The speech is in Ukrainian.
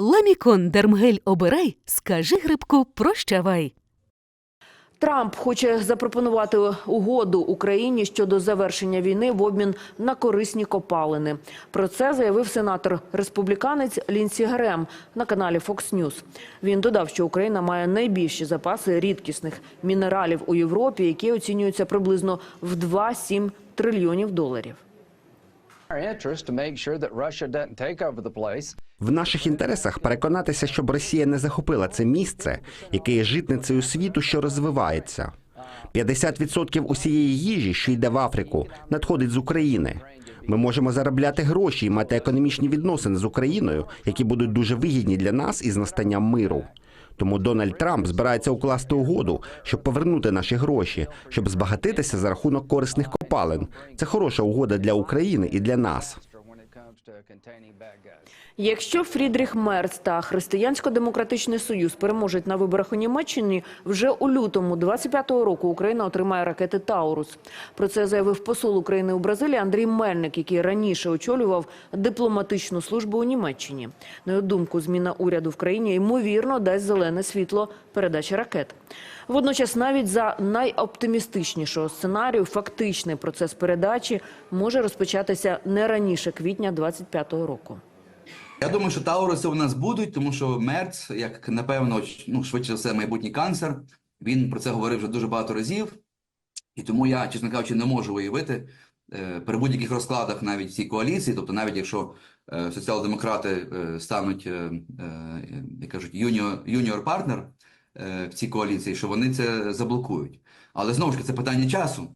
Ламікон Дермгель обирай, скажи грибку прощавай. Трамп хоче запропонувати угоду Україні щодо завершення війни в обмін на корисні копалини. Про це заявив сенатор республіканець Лінсі Грем на каналі Fox News. Він додав, що Україна має найбільші запаси рідкісних мінералів у Європі, які оцінюються приблизно в 2-7 трильйонів доларів. В наших інтересах переконатися, щоб Росія не захопила це місце, яке є житницею світу, що розвивається. 50% усієї їжі, що йде в Африку, надходить з України. Ми можемо заробляти гроші і мати економічні відносини з Україною, які будуть дуже вигідні для нас із настанням миру. Тому Дональд Трамп збирається укласти угоду, щоб повернути наші гроші, щоб збагатитися за рахунок корисних копалин. Це хороша угода для України і для нас. Якщо Фрідріх Мерц та Християнсько-демократичний союз переможуть на виборах у Німеччині, вже у лютому 25-го року Україна отримає ракети Таурус. Про це заявив посол України у Бразилії Андрій Мельник, який раніше очолював дипломатичну службу у Німеччині. На думку, зміна уряду в країні ймовірно дасть зелене світло передачі ракет. Водночас, навіть за найоптимістичнішого сценарію, фактичний процес передачі може розпочатися не раніше квітня 25-го року. Я думаю, що Тауруси у нас будуть, тому що Мерц, як напевно, ну швидше за все, майбутній канцлер, він про це говорив вже дуже багато разів, і тому я, чесно кажучи, не можу уявити е, при будь-яких розкладах навіть в цій коаліції, тобто навіть якщо е, соціал-демократи е, стануть, е, е, як кажуть, юніор, юніор партнер е, в цій коаліції, що вони це заблокують. Але знову ж таки, це питання часу.